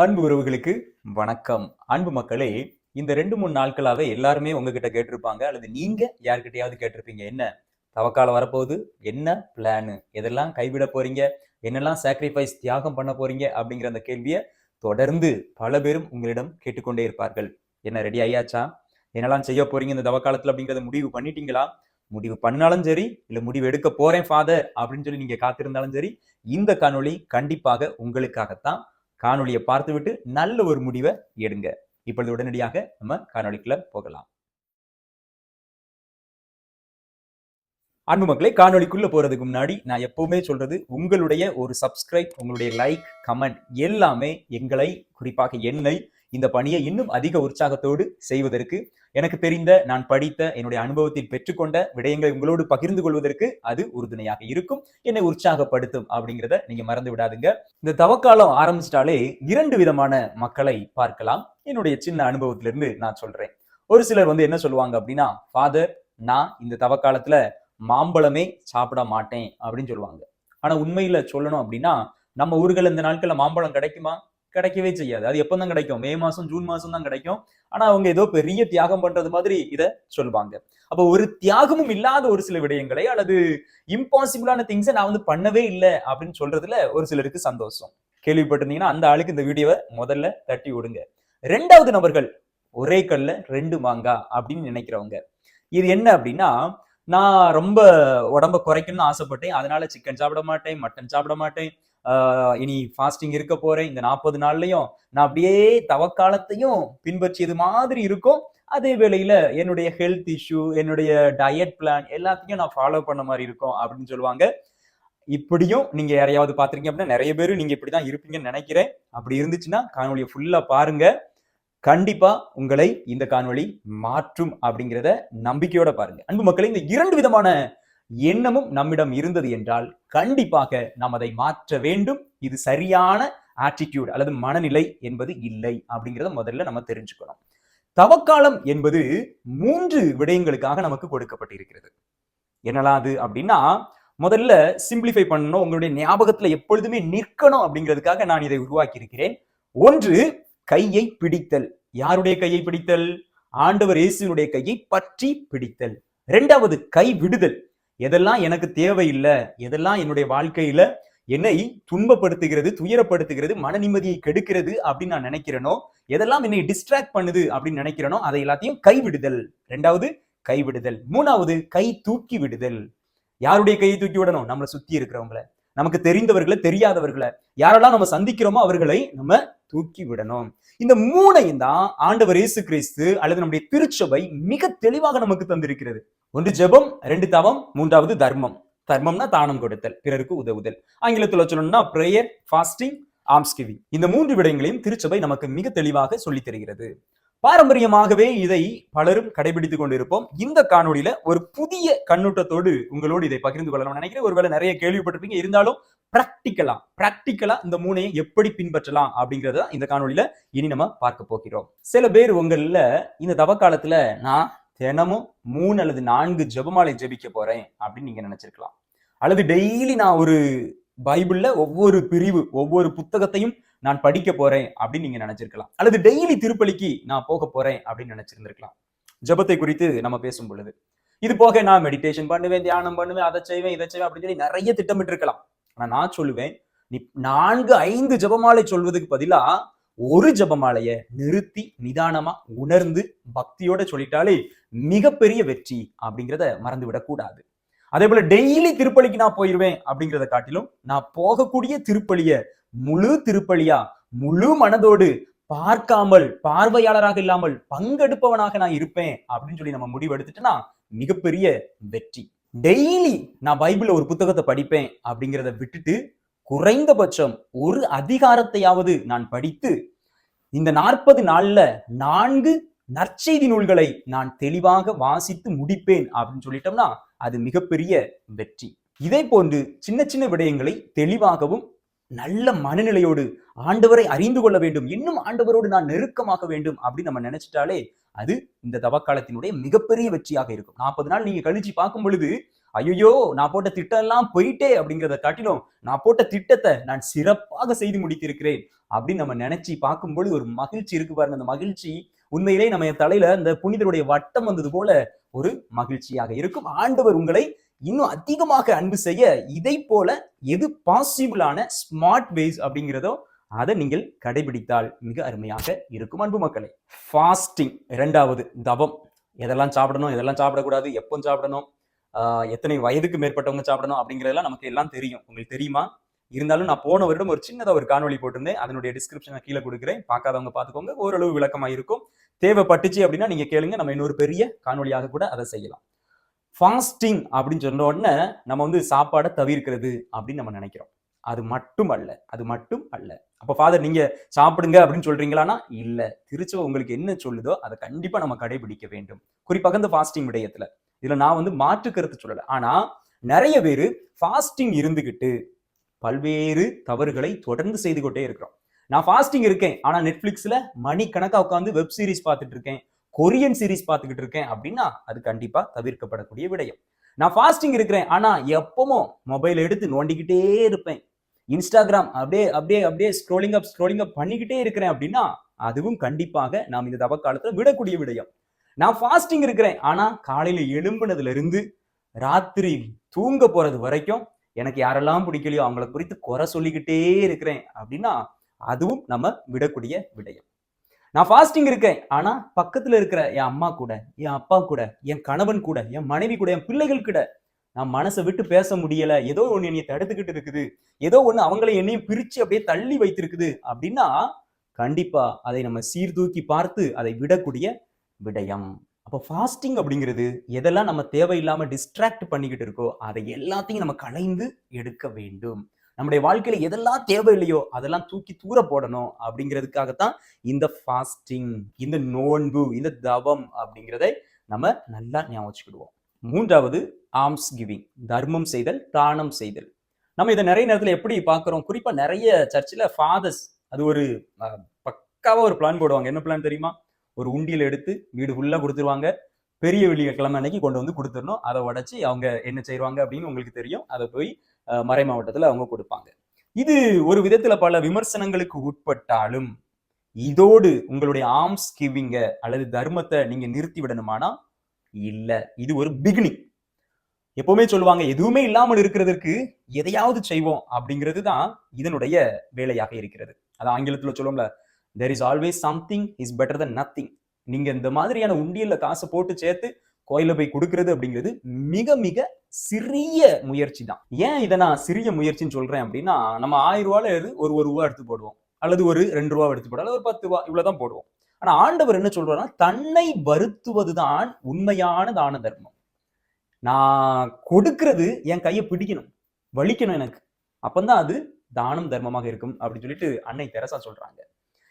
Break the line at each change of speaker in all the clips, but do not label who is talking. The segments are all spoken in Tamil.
அன்பு உறவுகளுக்கு வணக்கம். அன்பு மக்களே இந்த ரெண்டு மூணு நாட்களாவே எல்லாருமே உங்ககிட்ட கேட்டிருப்பாங்க. அல்லது நீங்க யார்கிட்டயாவது கேட்டிருப்பீங்க என்ன தவக்காலம் வரப்போகுது என்ன பிளானு எதெல்லாம் கைவிட போறீங்க? என்னெல்லாம் சாக்ரிஃபைஸ் தியாகம் பண்ண போறீங்க? அப்படிங்கிற அந்த கேள்வியை தொடர்ந்து பல பேரும் உங்களிடம் கேட்டுக்கொண்டே இருப்பார்கள். என்ன ரெடி ஆயாச்சா? என்னெல்லாம் செய்ய போறீங்க இந்த தவக்காலத்துல அப்படிங்கறத முடிவு பண்ணிட்டீங்களா? முடிவு பண்ணாலும் சரி இல்ல முடிவு எடுக்க போறேன் ஃபாதர் அப்படின்னு சொல்லி நீங்க காத்திருந்தாலும் சரி இந்த காணொளி கண்டிப்பாக உங்களுக்காகத்தான் காணொலியை பார்த்துவிட்டு நல்ல ஒரு முடிவை எடுங்க. இப்பொழுது உடனடியாக நம்ம காணொலிக்குள்ள போகலாம். அன்பு மக்களை காணொலிக்குள்ளே போகிறதுக்கு முன்னாடி நான் எப்போவுமே சொல்கிறது உங்களுடைய ஒரு சப்ஸ்கிரைப் உங்களுடைய லைக் கமெண்ட் எல்லாமே எங்களை குறிப்பாக என்னை இந்த பணியை இன்னும் அதிக உற்சாகத்தோடு செய்வதற்கு எனக்கு தெரிந்த நான் படித்த என்னுடைய அனுபவத்தில் பெற்றுக்கொண்ட விடயங்களை உங்களோடு பகிர்ந்து கொள்வதற்கு அது உறுதுணையாக இருக்கும் என்னை உற்சாகப்படுத்தும் அப்படிங்கிறத நீங்க மறந்து விடாதுங்க. இந்த தவக்காலம் ஆரம்பிச்சிட்டாலே இரண்டு விதமான மக்களை பார்க்கலாம். என்னுடைய சின்ன அனுபவத்திலிருந்து நான் சொல்றேன். ஒரு சிலர் வந்து என்ன சொல்லுவாங்க அப்படின்னா ஃபாதர் நான் இந்த தவக்காலத்துல மாம்பழமே சாப்பிட மாட்டேன் அப்படின்னு சொல்லுவாங்க. ஆனா உண்மையில சொல்லணும் அப்படின்னா நம்ம ஊர்கள் இந்த நாட்கள்ல மாம்பழம் கிடைக்குமா? கிடைக்கவே செய்யாது. அது எப்போ தான் கிடைக்கும்? மே மாசம் ஜூன் மாசம் தான் கிடைக்கும். ஆனா அவங்க ஏதோ பெரிய தியாகம் பண்றது மாதிரி இதை சொல்லுவாங்க. அப்போ ஒரு தியாகமும் இல்லாத ஒரு சில விடயங்களை அல்லது இம்பாசிபிளான திங்ஸை நான் வந்து பண்ணவே இல்லை அப்படின்னு சொல்றதுல ஒரு சிலருக்கு சந்தோஷம். கேள்விப்பட்டிருந்தீங்கன்னா அந்த ஆளுக்கு இந்த வீடியோவை முதல்ல தட்டி விடுங்க. ரெண்டாவது நபர்கள் ஒரே கல்ல ரெண்டு மாங்கா அப்படின்னு நினைக்கிறவங்க. இது என்ன அப்படின்னா நான் ரொம்ப உடம்ப குறைக்கணும்னு ஆசைப்பட்டேன். அதனால சிக்கன் சாப்பிட மாட்டேன் மட்டன் சாப்பிட மாட்டேன். இனி ஃபாஸ்டிங் இருக்க போறேன். இந்த நாற்பது நாள்லயும் நான் அப்படியே தவக்காலத்தையும் பின்பற்றியது மாதிரி இருக்கும். அதே வேளையில என்னுடைய ஹெல்த் இஷ்யூ என்னுடைய டயட் பிளான் எல்லாத்தையும் நான் ஃபாலோ பண்ண மாதிரி இருக்கும் அப்படின்னு சொல்லுவாங்க. இப்படியும் நீங்க யாரையாவது பாத்திருக்கீங்க அப்படின்னா நிறைய பேரும் நீங்க இப்படிதான் இருப்பீங்கன்னு நினைக்கிறேன். அப்படி இருந்துச்சுன்னா காணொலியை ஃபுல்லா பாருங்க. கண்டிப்பா உங்களை இந்த காணொளி மாற்றும் அப்படிங்கிறத நம்பிக்கையோட பாருங்க. அன்பு மக்களை இந்த இரண்டு விதமான எண்ணமும் நம்மிடம் இருந்தது என்றால் கண்டிப்பாக நாம் அதை மாற்ற வேண்டும். இது சரியான ஆட்டிடியூட் அல்லது மனநிலை என்பது இல்லை அப்படிங்கிறத முதல்ல நம்ம தெரிஞ்சுக்கணும். தவக்காலம் என்பது மூன்று விடயங்களுக்காக நமக்கு கொடுக்கப்பட்டிருக்கிறது. என்னலாம் அது அப்படின்னா முதல்ல சிம்பிளிஃபை பண்ணணும். உங்களுடைய ஞாபகத்துல எப்பொழுதுமே நிற்கணும் அப்படிங்கிறதுக்காக நான் இதை உருவாக்கி இருக்கிறேன் ஒன்று கையை பிடித்தல். யாருடைய கையை பிடித்தல்? ஆண்டவர் இயேசுனுடைய கையை பற்றி பிடித்தல். இரண்டாவது கை விடுதல். எதெல்லாம் எனக்கு தேவையில்லை எதெல்லாம் என்னுடைய வாழ்க்கையில என்னை துன்பப்படுத்துகிறது துயரப்படுத்துகிறது மன நிம்மதியை கெடுக்கிறது அப்படின்னு நான் நினைக்கிறேனோ எதெல்லாம் என்னை டிஸ்ட்ராக்ட் பண்ணுது அப்படின்னு நினைக்கிறேனோ அதை எல்லாத்தையும் கைவிடுதல் ரெண்டாவது கைவிடுதல் மூணாவது கை தூக்கி விடுதல். யாருடைய கையை தூக்கி விடணும்? நம்மளை சுத்தி இருக்கிறவங்கள. நமக்கு தெரிந்தவர்களை தெரியாதவர்களை. யாரெல்லாம் நம்ம சந்திக்கிறோமோ அவர்களை நம்ம தூக்கி விடணும். இந்த மூணையும் தான் ஆண்டவர் இயேசு கிறிஸ்து அல்லது நம்முடைய திருச்சபை மிக தெளிவாக நமக்கு தந்திருக்கிறது. ஒன்று ஜெபம் ரெண்டு தவம் மூன்றாவது தர்மம். தர்மம்னா தானம் கொடுத்தல் பிறருக்கு உதவுதல். ஆங்கிலத்துல சொல்லணும்னா பிரேயர் ஃபாஸ்டிங் ஆம்ஸ் கிவிங் இந்த மூன்று விடயங்களையும் திருச்சபை நமக்கு மிக தெளிவாக சொல்லித் தருகிறது. பாரம்பரியமாகவே இதை பலரும் கடைபிடித்துக் கொண்டிருப்போம். இந்த காணொலியில ஒரு புதிய கண்ணோட்டத்தோடு உங்களோடு இதை பகிர்ந்து கொள்ளலாம் நினைக்கிறேன். ஒருவேளை நிறைய கேள்விப்பட்டிருப்பீங்க. இருந்தாலும் ப்ராக்டிக்கலா ப்ராக்டிக்கலா இந்த மூணையை எப்படி பின்பற்றலாம் அப்படிங்கறத இந்த காணொளியில இனி நம்ம பார்க்க போகிறோம். சில பேர் உங்கள்ல இந்த தவ காலத்துல நான் தினமும் மூணு அல்லது நான்கு ஜெபமாலை ஜபிக்க போறேன் அப்படின்னு நீங்க நினைச்சிருக்கலாம். அல்லது டெய்லி நான் ஒரு பைபிள்ல ஒவ்வொரு பிரிவு ஒவ்வொரு புத்தகத்தையும் நான் படிக்க போறேன் அப்படின்னு நீங்க நினைச்சிருக்கலாம். அல்லது டெய்லி திருப்பலிக்கு நான் போக போறேன் அப்படின்னு நினைச்சிருந்திருக்கலாம். ஜெபத்தை குறித்து நம்ம பேசும் பொழுது இது போக நான் மெடிடேஷன் பண்ணுவேன் தியானம் பண்ணுவேன் அதை செய்வேன் இதை செய்வேன் அப்படின்னு சொல்லி நிறைய திட்டமிட்டு இருக்கலாம் ஆனா நான் சொல்லுவேன் நீ நான்கு ஐந்து ஜெபமாலை சொல்வதுக்கு பதிலா ஒரு ஜபமாலைய நிறுத்தி நிதானமா உணர்ந்து பக்தியோட சொல்லிட்டாலே மிகப்பெரிய வெற்றி அப்படிங்கிறத மறந்து விடக்கூடாது அதே போல டெய்லி திருப்பலிக்கு நான் போயிருவேன் அப்படிங்கிறத காட்டிலும் நான் போகக்கூடிய திருப்பலிய முழு திருப்பலியா முழு மனதோடு பார்க்காமல் பார்வையாளராக இல்லாமல் பங்கெடுப்பவனாக நான் இருப்பேன் அப்படின்னு சொல்லி நம்ம முடிவெடுத்துட்டோம்னா மிகப்பெரிய வெற்றி. டெய்லி நான் பைபிள்ல ஒரு புத்தகத்தை படிப்பேன் அப்படிங்கிறத விட்டுட்டு குறைந்தபட்சம் ஒரு அதிகாரத்தையாவது நான் படித்து இந்த நாற்பது நாள்ல நான்கு நற்செய்தி நூல்களை நான் தெளிவாக வாசித்து முடிப்பேன் அப்படின்னு சொல்லிட்டோம்னா அது மிகப்பெரிய வெற்றி. இதே போன்று சின்ன சின்ன விடயங்களை தெளிவாகவும் நல்ல மனநிலையோடு ஆண்டவரை அறிந்து கொள்ள வேண்டும். இன்னும் ஆண்டவரோடு நான் நெருக்கமாக வேண்டும் அப்படின்னு நம்ம நினைச்சிட்டாலே அது இந்த தவக்காலத்தினுடைய மிகப்பெரிய வெற்றியாக இருக்கும். நாற்பது நாள் நீங்க கழிச்சு பார்க்கும் பொழுது ஐயோ நான் போட்ட திட்டம் எல்லாம் போயிட்டே அப்படிங்கிறத காட்டிலும் நான் போட்ட திட்டத்தை நான் சிறப்பாக செய்து முடித்திருக்கிறேன் அப்படின்னு நம்ம நினைச்சு பார்க்கும்போது ஒரு மகிழ்ச்சி இருக்கு பாருங்க. அந்த மகிழ்ச்சி உண்மையிலே நம்ம என் தலையில அந்த புனிதருடைய வட்டம் வந்தது போல ஒரு மகிழ்ச்சியாக இருக்கும். ஆண்டவர் உங்களை இன்னும் அதிகமாக அன்பு செய்ய இதை போல எது பாசிபிளான ஸ்மார்ட் வேஸ் அப்படிங்கிறதோ அதை நீங்கள் கடைபிடித்தால் மிக அருமையாக இருக்கும் அன்பு மக்களை. ஃபாஸ்டிங் இரண்டாவது தவம். எதெல்லாம் சாப்பிடணும் எதெல்லாம் சாப்பிடக்கூடாது எப்போ சாப்பிடணும் ஆஹ் எத்தனை வயதுக்கு மேற்பட்டவங்க சாப்பிடணும் அப்படிங்கிறதெல்லாம் நமக்கு எல்லாம் தெரியும். உங்களுக்கு தெரியுமா? இருந்தாலும் நான் போன வருடம் ஒரு சின்னதாக ஒரு காணொலி போட்டிருந்தேன். அதனுடைய டிஸ்கிரிப்ஷனை கீழே கொடுக்குறேன். பார்க்காதவங்க பார்த்துக்கோங்க. ஓரளவு விளக்கமாக இருக்கும் தேவைப்பட்டுச்சு அப்படின்னா நீங்க கேளுங்க. நம்ம இன்னொரு பெரிய காணொலியாக கூட அதை செய்யலாம். ஃபாஸ்டிங் அப்படின்னு சொன்ன உடனே நம்ம வந்து சாப்பாடை தவிர்க்கிறது அப்படின்னு நம்ம நினைக்கிறோம். அது மட்டும் அல்ல அது மட்டும் அல்ல. அப்போ ஃபாதர் நீங்க சாப்பிடுங்க அப்படின்னு சொல்றீங்களானா இல்ல. திருச்சபை உங்களுக்கு என்ன சொல்லுதோ அதை கண்டிப்பா நம்ம கடைபிடிக்க வேண்டும். குறிப்பாக இந்த ஃபாஸ்டிங் விடயத்துல. இதுல நான் வந்து மாற்று கருத்து சொல்லலை. ஆனா நிறைய பேர் ஃபாஸ்டிங் இருந்துகிட்டு பல்வேறு தவறுகளை தொடர்ந்து செய்து கொண்டே இருக்கிறோம். நான் ஃபாஸ்டிங் இருக்கேன் ஆனா நெட்ஃபிளிக்ஸ்ல மணிக்கணக்காக உட்காந்து வெப் சீரிஸ் பார்த்துட்டு இருக்கேன். கொரியன் சீரிஸ் பார்த்துக்கிட்டு இருக்கேன் அப்படின்னா அது கண்டிப்பா தவிர்க்கப்படக்கூடிய விடயம். நான் ஃபாஸ்டிங் இருக்கிறேன் ஆனா எப்பவும் மொபைல் எடுத்து நோண்டிக்கிட்டே இருப்பேன். இன்ஸ்டாகிராம் அப்படியே அப்படியே அப்படியே ஸ்க்ரோலிங் அப் ஸ்க்ரோலிங் அப் பண்ணிக்கிட்டே இருக்கிறேன் அப்படின்னா அதுவும் கண்டிப்பாக நாம் இந்த தவக்காலத்தில் காலத்துல விடக்கூடிய விடயம். நான் ஃபாஸ்டிங் இருக்கிறேன் ஆனா காலையில எழும்புனதுல இருந்து ராத்திரி தூங்க போறது வரைக்கும் எனக்கு யாரெல்லாம் பிடிக்கலையோ அவங்கள குறித்து குறை சொல்லிக்கிட்டே இருக்கிறேன் அப்படின்னா அதுவும் நம்ம விடக்கூடிய விடயம். நான் ஃபாஸ்டிங் இருக்கேன். ஆனா பக்கத்துல இருக்கிற என் அம்மா கூட என் அப்பா கூட என் கணவன் கூட என் மனைவி கூட என் பிள்ளைகள் கூட நான் மனசை விட்டு பேச முடியல. ஏதோ ஒண்ணு என்னைய தடுத்துக்கிட்டு இருக்குது. ஏதோ ஒண்ணு அவங்களை என்னையும் பிரிச்சு அப்படியே தள்ளி வைத்திருக்குது. அப்படின்னா கண்டிப்பா அதை நம்ம சீர்தூக்கி பார்த்து அதை விடக்கூடிய விடயம். அப்போ ஃபாஸ்டிங் அப்படிங்கிறது எதெல்லாம் நம்ம தேவையில்லாமல் டிஸ்ட்ராக்ட் பண்ணிக்கிட்டு இருக்கோ அதை எல்லாத்தையும் நம்ம களைந்து எடுக்க வேண்டும். நம்முடைய வாழ்க்கையில எதெல்லாம் தேவையில்லையோ அதெல்லாம் தூக்கி தூர போடணும் அப்படிங்கிறதுக்காகத்தான் இந்த ஃபாஸ்டிங் இந்த நோன்பு இந்த தவம் அப்படிங்கிறதை நம்ம நல்லா ஞாபகம் வச்சுக்கிடுவோம். மூன்றாவது ஆர்ம்ஸ் கிவிங் தர்மம் செய்தல் தானம் செய்தல். நம்ம இதை நிறைய நேரத்தில் எப்படி பார்க்குறோம்? குறிப்பாக நிறைய சர்ச்சில் ஃபாதர்ஸ் அது ஒரு பக்காவாக ஒரு பிளான் போடுவாங்க. என்ன பிளான் தெரியுமா? ஒரு உண்டியில் எடுத்து வீடு ஃபுல்லாக கொடுத்துருவாங்க. பெரிய வெள்ளிக்கிழமை அன்னைக்கு கொண்டு வந்து கொடுத்துடணும். அதை உடச்சி அவங்க என்ன செய்வாங்க அப்படின்னு உங்களுக்கு தெரியும். அதை போய் மறை மாவட்டத்தில் அவங்க கொடுப்பாங்க. இது ஒரு விதத்துல பல விமர்சனங்களுக்கு உட்பட்டாலும் இதோடு உங்களுடைய ஆர்ம்ஸ் கிவிங்க அல்லது தர்மத்தை நீங்க நிறுத்தி விடணுமானா? இல்ல. இது ஒரு பிகினிங் எப்பவுமே சொல்லுவாங்க எதுவுமே இல்லாமல் இருக்கிறதுக்கு எதையாவது செய்வோம். அப்படிங்கிறது தான் இதனுடைய வேலையாக இருக்கிறது. அது ஆங்கிலத்துல சொல்லுவோம்ல there is always something is better than nothing நீங்க இந்த மாதிரியான உண்டியல்ல காசை போட்டு சேர்த்து கோயில போய் கொடுக்கறது அப்படிங்கிறது மிக மிக சிறிய முயற்சி தான். ஏன் இதை நான் சிறிய முயற்சின்னு சொல்றேன் அப்படின்னா நம்ம ஆயிரம் ரூபாயில இருந்து ஒரு ஒரு ரூபா எடுத்து போடுவோம். அல்லது ஒரு ரெண்டு ரூபா எடுத்து போடுவோம். அல்லது ஒரு பத்து ரூபா இவ்வளவுதான் போடுவோம். ஆனா ஆண்டவர் என்ன சொல்றாருன்னா தன்னை வருத்துவதுதான் உண்மையான தான தர்மம். நான் கொடுக்கறது என் கையை பிடிக்கணும் வலிக்கணும் எனக்கு. அப்பந்தான் அது தானம் தர்மமாக இருக்கும் அப்படின்னு சொல்லிட்டு அன்னை தெரசா சொல்றாங்க.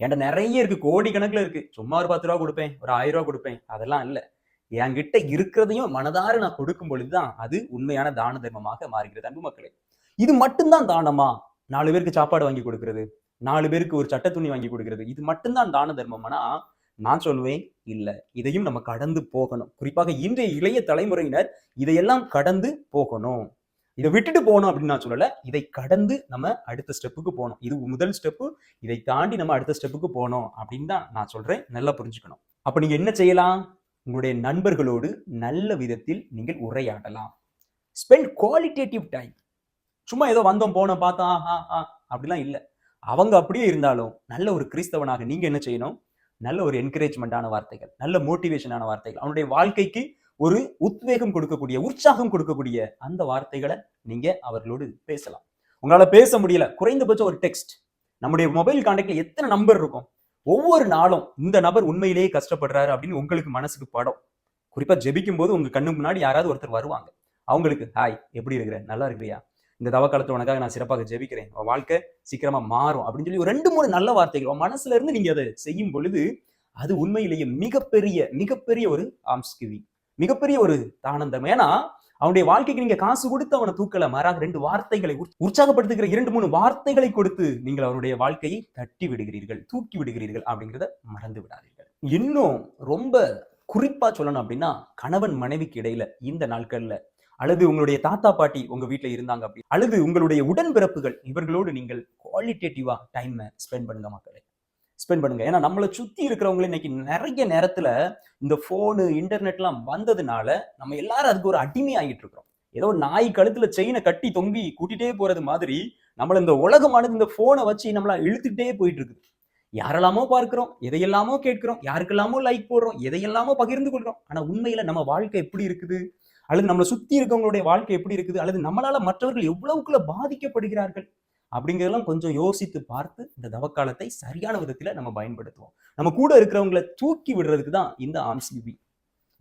என்கிட்ட நிறைய இருக்கு கோடிக்கணக்கில் இருக்கு. சும்மா ஒரு பத்து ரூபா கொடுப்பேன் ஒரு ஆயிரம் ரூபா கொடுப்பேன் அதெல்லாம் இல்ல. என்கிட்ட இருக்கிறதையும் மனதார நான் கொடுக்கும் பொழுதுதான் அது உண்மையான தான தர்மமாக மாறுகிறது அன்பு மக்களே. இது மட்டும்தான் தானமா? நாலு பேருக்கு சாப்பாடு வாங்கி கொடுக்கறது நாலு பேருக்கு ஒரு சட்ட துணி வாங்கி கொடுக்கறது இது மட்டும்தான் தான தர்மம்னா? நான் சொல்லுவேன் இல்ல. இதையும் நம்ம கடந்து போகணும். குறிப்பாக இன்றைய இளைய தலைமுறையினர் இதையெல்லாம் கடந்து போகணும். இதை விட்டுட்டு போகணும் அப்படின்னு நான் சொல்லலை. இதை கடந்து நம்ம அடுத்த ஸ்டெப்புக்கு போகணும். இது முதல் ஸ்டெப்பு இதை தாண்டி நம்ம அடுத்த ஸ்டெப்புக்கு போகணும் அப்படின்னு தான் நான் சொல்றேன். நல்லா புரிஞ்சுக்கணும். அப்போ நீங்க என்ன செய்யலாம்? உங்களுடைய நண்பர்களோடு நல்ல விதத்தில் நீங்கள் உரையாடலாம். ஸ்பெண்ட் குவாலிட்டேட்டிவ் டைம் சும்மா ஏதோ வந்தோம் போனோம் பார்த்தோம் ஆ ஆ அப்படிலாம் இல்லை. அவங்க அப்படியே இருந்தாலும் நல்ல ஒரு கிறிஸ்தவனாக நீங்க என்ன செய்யணும்? நல்ல ஒரு என்கரேஜ்மெண்ட்டான வார்த்தைகள் நல்ல மோட்டிவேஷனான வார்த்தைகள். அவனுடைய வாழ்க்கைக்கு ஒரு உத்வேகம் கொடுக்கக்கூடிய உற்சாகம் கொடுக்கக்கூடிய அந்த வார்த்தைகளை நீங்க அவர்களோடு பேசலாம். உங்களால பேச முடியல. குறைந்தபட்சம் ஒரு டெக்ஸ்ட் நம்முடைய மொபைல் கான்டாக்ட்ல எத்தனை நம்பர் இருக்கும்? ஒவ்வொரு நாளும் இந்த நபர் உண்மையிலேயே கஷ்டப்படுறாரு அப்படின்னு உங்களுக்கு மனசுக்கு படம். குறிப்பா ஜெபிக்கும் போது உங்க கண்ணு முன்னாடி யாராவது ஒருத்தர் வருவாங்க. அவங்களுக்கு ஹாய் எப்படி இருக்கிற? நல்லா இருக்கிறியா? இந்த தவ உனக்காக நான் சிறப்பாக ஜெபிக்கிறேன். உன் வாழ்க்கை சீக்கிரமா மாறும். அப்படின்னு சொல்லி ஒரு ரெண்டு மூணு நல்ல வார்த்தைகள். உன் மனசுல இருந்து நீங்க அதை செய்யும் பொழுது அது உண்மையிலேயே மிகப்பெரிய மிகப்பெரிய ஒரு ஆம்ஸ்கிவி. மிகப்பெரிய ஒரு தானந்தம். ஏன்னா அவனுடைய வாழ்க்கைக்கு நீங்க காசு கொடுத்து அவனை தூக்கல மாறாக ரெண்டு வார்த்தைகளை உற்சாகப்படுத்துகிற இரண்டு மூணு வார்த்தைகளை கொடுத்து நீங்கள் அவனுடைய வாழ்க்கையை தட்டி விடுகிறீர்கள் தூக்கி விடுகிறீர்கள் அப்படிங்கிறத மறந்து விடாதீர்கள். இன்னும் ரொம்ப குறிப்பா சொல்லணும் அப்படின்னா கணவன் மனைவிக்கு இடையில இந்த நாட்கள்ல அல்லது உங்களுடைய தாத்தா பாட்டி உங்க வீட்டுல இருந்தாங்க அப்படி அல்லது உங்களுடைய உடன்பிறப்புகள் இவர்களோடு நீங்கள் குவாலிட்டேட்டிவா டைம் ஸ்பெண்ட் பண்ணுங்க மக்களை. ஸ்பெண்ட் பண்ணுங்க. ஏன்னா நம்மளை சுத்தி இருக்கிறவங்க இன்னைக்கு நிறைய நேரத்துல இந்த போனு இன்டர்நெட்லாம் வந்ததுனால நம்ம எல்லாரும் அதுக்கு ஒரு அடிமை ஆகிட்டு இருக்கிறோம். ஏதோ நாய் கழுத்துல செயினை கட்டி தொங்கி கூட்டிட்டே போறது மாதிரி நம்மள இந்த உலகமானது இந்த போனை வச்சு நம்மள இழுத்துட்டே போயிட்டு இருக்குது. யாரெல்லாமோ பார்க்கிறோம் எதையெல்லாமோ கேட்கிறோம் யாருக்கெல்லாமோ லைக் போடுறோம் எதையெல்லாமோ பகிர்ந்து கொள்றோம் ஆனா உண்மையில நம்ம வாழ்க்கை எப்படி இருக்குது? அல்லது நம்மளை சுத்தி இருக்கவங்களுடைய வாழ்க்கை எப்படி இருக்குது? அல்லது நம்மளால மற்றவர்கள் எவ்வளவுக்குள்ள பாதிக்கப்படுகிறார்கள்? அப்படிங்கிறதெல்லாம் கொஞ்சம் யோசித்து பார்த்து இந்த தவக்காலத்தை சரியான விதத்தில் நம்ம பயன்படுத்துவோம். நம்ம கூட இருக்கிறவங்களை தூக்கி விடுறதுக்கு தான் இந்த ஆம்சிபி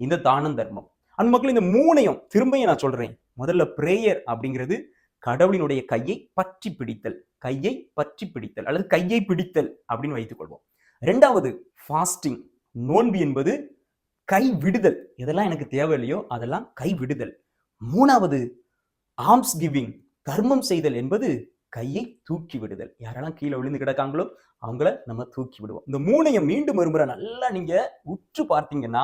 இந்த தானம் தர்மம். அன் மக்கள் இந்த மூணையும் திரும்பியும் நான் சொல்றேன். முதல்ல பிரேயர் அப்படிங்கிறது கடவுளினுடைய கையை பற்றி பிடித்தல் கையை பற்றி பிடித்தல் அல்லது கையை பிடித்தல் அப்படின்னு வைத்துக் கொள்வோம். ரெண்டாவது ஃபாஸ்டிங் நோன்பு என்பது கை விடுதல். எதெல்லாம் எனக்கு தேவையில்லையோ அதெல்லாம் கை விடுதல். மூணாவது ஆர்ம்ஸ் கிவிங் தர்மம் செய்தல் என்பது கையை தூக்கி விடுதல். யாரெல்லாம் கீழே விழுந்து கிடக்காங்களோ அவங்கள நம்ம தூக்கி விடுவோம். இந்த மூணையும் மீண்டும் ஒருமுறை நல்லா நீங்க உற்று பார்த்தீங்கன்னா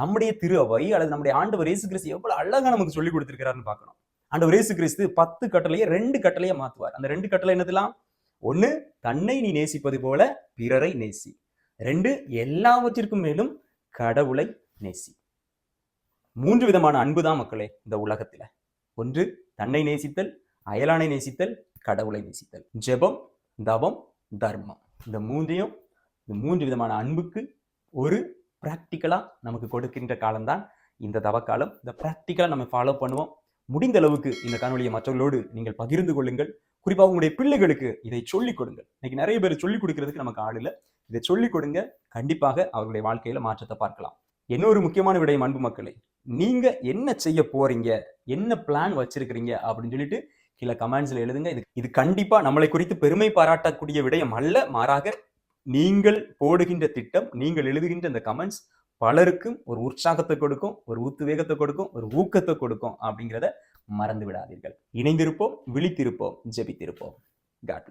நம்முடைய திரு அவை அல்லது நம்முடைய ஆண்டவர் இயேசு கிறிஸ்து எவ்வளவு அழகா நமக்கு சொல்லி கொடுத்திருக்கிறாருன்னு பார்க்கணும். ஆண்டவர் இயேசு கிறிஸ்து பத்து கட்டளையை ரெண்டு கட்டளையை மாத்துவார். அந்த ரெண்டு கட்டளை என்னதுலாம்? ஒண்ணு தன்னை நீ நேசிப்பது போல பிறரை நேசி. ரெண்டு எல்லாவற்றிற்கும் மேலும் கடவுளை நேசி. மூன்று விதமான அன்பு தான் மக்களே இந்த உலகத்துல. ஒன்று தன்னை நேசித்தல் அயலானை நேசித்தல் கடவுளை நேசித்தல். ஜெபம் தவம் தர்மம். இந்த மூன்றையும் இந்த மூன்று விதமான அன்புக்கு ஒரு ப்ராக்டிக்கலாக நமக்கு கொடுக்கின்ற காலம்தான் இந்த தவக்காலம். இந்த ப்ராக்டிக்கலாக நம்ம ஃபாலோ பண்ணுவோம். முடிந்த அளவுக்கு இந்த காணொலியை மற்றவர்களோடு நீங்கள் பகிர்ந்து கொள்ளுங்கள். குறிப்பாக உங்களுடைய பிள்ளைகளுக்கு இதை சொல்லிக் கொடுங்கள். இன்னைக்கு நிறைய பேர் சொல்லிக் கொடுக்கறதுக்கு நமக்கு ஆள் இல்லை. இதை சொல்லிக் கொடுங்க. கண்டிப்பாக அவர்களுடைய வாழ்க்கையில மாற்றத்தை பார்க்கலாம். இன்னொரு முக்கியமான விடயம் அன்பு மக்களை? நீங்க என்ன செய்ய போறீங்க? என்ன பிளான் வச்சிருக்கிறீங்க? அப்படின்னு சொல்லிட்டு கீழே கமெண்ட்ஸ்ல எழுதுங்க. இது இது கண்டிப்பா நம்மளை குறித்து பெருமை பாராட்டக்கூடிய விடயம் அல்ல. மாறாக நீங்கள் போடுகின்ற திட்டம் நீங்கள் எழுதுகின்ற இந்த கமெண்ட்ஸ் பலருக்கும் ஒரு உற்சாகத்தை கொடுக்கும் ஒரு உத்துவேகத்தை கொடுக்கும் ஒரு ஊக்கத்தை கொடுக்கும் அப்படிங்கிறத மறந்து விடாதீர்கள். இணைந்திருப்போம் விழித்திருப்போம் ஜெபித்திருப்போம். காட்